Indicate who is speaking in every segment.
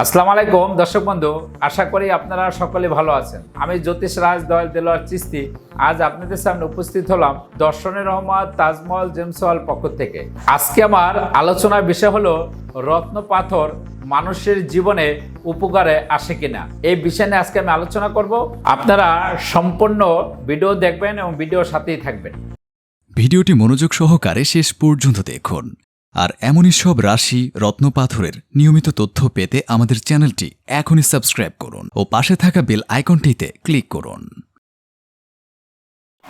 Speaker 1: আসসালামু আলাইকুম, দর্শক বন্ধু, আশা করি আপনারা সকলে ভালো আছেন। আমি জ্যোতিষ রাজ, দয়াল দেলোয়ার চিস্তি। আজ আপনাদের সামনে উপস্থিত হলাম দর্শনের রহমান তাজমহল জেমস হল পক্ষ থেকে। আজকে আমার আলোচনার বিষয় হলো, রত্ন পাথর মানুষের জীবনে উপকারে আসে কিনা? এই বিষয় নিয়ে আজকে আমি আলোচনা করব। আপনারা সম্পূর্ণ ভিডিও দেখবেন এবং ভিডিওর সাথেই থাকবেন।
Speaker 2: ভিডিওটি মনোযোগ সহকারে শেষ পর্যন্ত দেখুন। আর এমনই সব রাশি রত্নপাথরের নিয়মিত তথ্য পেতে আমাদের চ্যানেলটি এখনই সাবস্ক্রাইব করুন ও পাশে থাকা বেল আইকনটিতে ক্লিক করুন।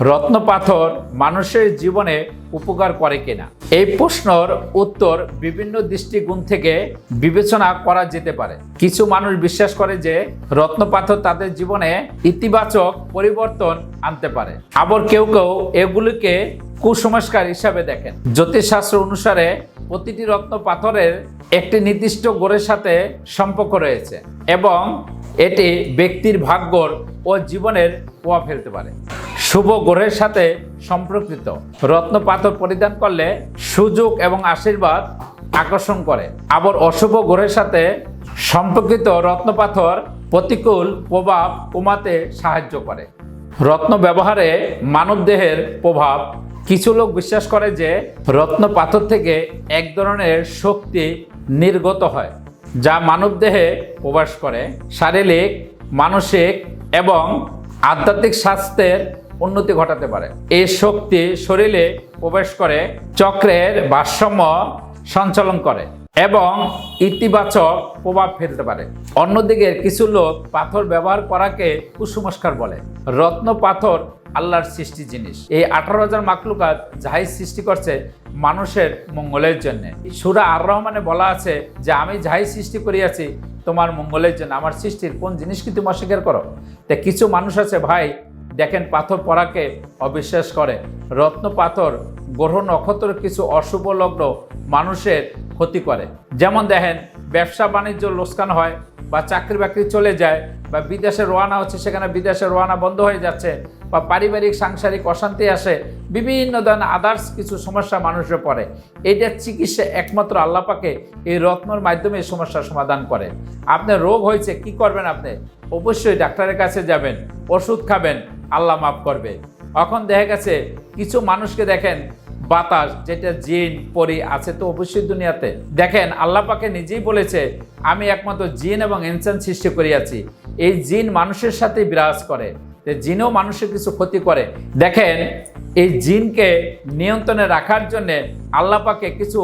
Speaker 1: রত্ন পাথর মানুষের জীবনে উপকার করে কিনা? এই প্রশ্নর উত্তর বিভিন্ন দৃষ্টিগুণ থেকে বিবেচনা করা যেতে পারে। কিছু মানুষ বিশ্বাস করে যে রত্ন পাথর তাদের জীবনে ইতিবাচক পরিবর্তন আনতে পারে। আবার কেউ কেউ এগুলিকে কুসংস্কার হিসাবে দেখেন। জ্যোতিষশাস্ত্র অনুসারে প্রতিটি রত্ন পাথরের একটি নির্দিষ্ট গোড়ের সাথে সম্পর্ক রয়েছে এবং এটি ব্যক্তির ভাগ্যর ও জীবনের প্রভাব ফেলতে পারে। শুভ গ্রহের সাথে সম্পর্কিত। রত্ন পাথর পরিধান করলে সুযোগ এবং আশীর্বাদ আকর্ষণ করে। আবার অশুভ গ্রহের সাথে সম্পর্কিত রত্ন পাথর প্রতিকূল প্রভাব কমাতে সাহায্য করে। রত্ন ব্যবহারে মানবদেহের প্রভাব কিছু লোক বিশ্বাস করে যে রত্ন পাথর থেকে এক ধরনের শক্তি নির্গত হয়, যা মানবদেহে প্রবেশ করে, শারীরিক, মানসিক এবং আধ্যাত্মিক স্বাস্থ্যের উন্নতি ঘটাতে পারে। এই শক্তি শরীরে প্রবেশ করে, চক্রের ভারসাম্য সঞ্চালন করে এবং ইতিবাচক প্রভাব ফেলতে পারে। অন্যদিকে কিছু লোক পাথর ব্যবহার করাকে কুসংস্কার বলে। রত্ন পাথর আল্লাহর সৃষ্টি জিনিস। এই আঠারো হাজার মাকলুকাত যাই সৃষ্টি করছে মানুষের মঙ্গলের জন্য। সুরা আর রহমানে বলা আছে যে, আমি যাই সৃষ্টি করিয়াছি, তোমার মঙ্গলের জন্য। আমার সৃষ্টির কোন জিনিস কি তুমি অস্বীকার করো? তা কিছু মানুষ আছে ভাই, দেখেন পাথর পরাকে অবিশ্বাস করে। রত্ন পাথর, গ্রহ নক্ষত্র কিছু অশুভ লগ্ন মানুষের ক্ষতি করে। যেমন দেখেন ব্যবসা বাণিজ্য লোকসান হয় বা চাকরি বাকরি চলে যায় বা বিদেশে রোয়ানা হচ্ছে, সেখানে বিদেশে রোয়ানা বন্ধ হয়ে যাচ্ছে বা পারিবারিক, সাংসারিক অশান্তি আসে, বিভিন্ন ধরনের আদার্স কিছু সমস্যা মানুষের পড়ে। এইটার চিকিৎসা একমাত্র আল্লাপাকে এই রত্নর মাধ্যমে এই সমস্যার সমাধান করে। আপনার রোগ হয়েছে, কি করবেন আপনি? অবশ্যই ডাক্তারের কাছে যাবেন, ওষুধ খাবেন, আল্লাহ মাফ করবে। এখন দেখা গেছে, কিছু মানুষকে দেখেন বাতাস, যেটা জিন, পরি আছে তো অবশ্যই দুনিয়াতে। দেখেন, আল্লাহ পাকে নিজেই বলেছে, আমি একমাত্র জিন এবং ইনসান সৃষ্টি করিয়াছি। এই জিন মানুষের সাথে বিরাজ করে। যে জিনও মানুষের কিছু ক্ষতি করে। দেখেন, এই জিনকে নিয়ন্ত্রণে রাখার জন্যে আল্লাহ পাকে কিছু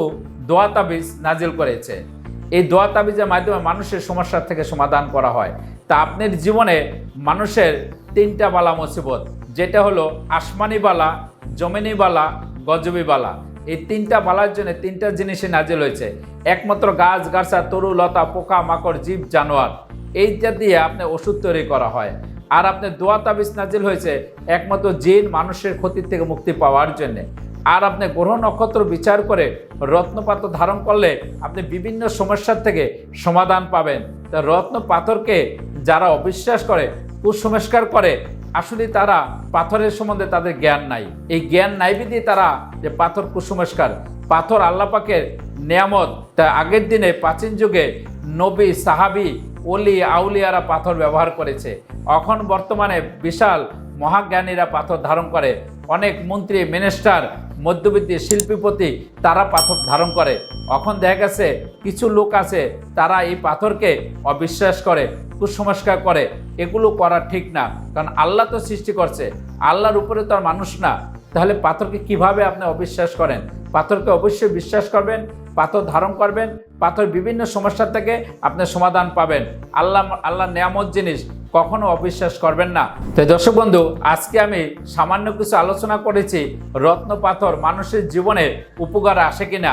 Speaker 1: দোয়া তাবিজ নাজিল করেছে। এই দোয়া তাবিজের মাধ্যমে মানুষের সমস্যার থেকে সমাধান করা হয়। তা আপনার জীবনে মানুষের তিনটা বালা মুসিবত, যেটা হলো আসমানি বালা, জমিনি বালা গজবি বালা। এই তিনটা বালার জন্য তিনটা জিনিসে নাজিল হয়েছে। একমাত্র গাছ, গাছা, তরু, লতা, পোকা, মাকড়, জীব, জানোয়ার। এইটা দিয়ে আপনি ওষুধ তৈরি করা হয়। আর আপনার দোয়া তাবিজ নাজিল হয়েছে একমাত্র জিন মানুষের ক্ষতির থেকে মুক্তি পাওয়ার জন্যে। আর আপনি গ্রহ নক্ষত্র বিচার করে রত্নপাত্র ধারণ করলে আপনি বিভিন্ন সমস্যার থেকে সমাধান পাবেন। তা রত্ন পাথরকে যারা অবিশ্বাস করে, কুসংস্কার করে আসলে তারা পাথরের সম্বন্ধে তাদের জ্ঞান নাই। এই জ্ঞান নাই বিধি তারা যে পাথর কুসংস্কার। পাথর আল্লাপাকের নিয়ামত। তা আগের দিনে প্রাচীন যুগে নবী, সাহাবি অলি আউলিয়ারা পাথর ব্যবহার করেছে। এখন বর্তমানে বিশাল মহাজ্ঞানীরা পাথর ধারণ করে। অনেক মন্ত্রী মিনিস্টার মধ্যবিত্ত শিল্পীপতি তারা পাথর ধারণ করে। এখন দেখা গেছে কিছু লোক আছে তারা এই পাথরকে অবিশ্বাস করে। কুসংস্কার করে, এগুলো করা ঠিক না। কারণ আল্লাহ তো সৃষ্টি করছে। আল্লাহর উপরে তো আর মানুষ না। তাহলে পাথরকে কীভাবে আপনি অবিশ্বাস করেন? পাথরকে অবশ্যই বিশ্বাস করবেন, পাথর ধারণ করবেন, পাথর বিভিন্ন সমস্যা থেকে আপনি সমাধান পাবেন। আল্লাহ আল্লাহ নিয়ামত জিনিস কখনো অবিশ্বাস করবেন না। তো দর্শক বন্ধু, আজকে আমি সামান্য কিছু আলোচনা করেছি, রত্ন পাথর মানুষের জীবনে উপকার আসে কিনা।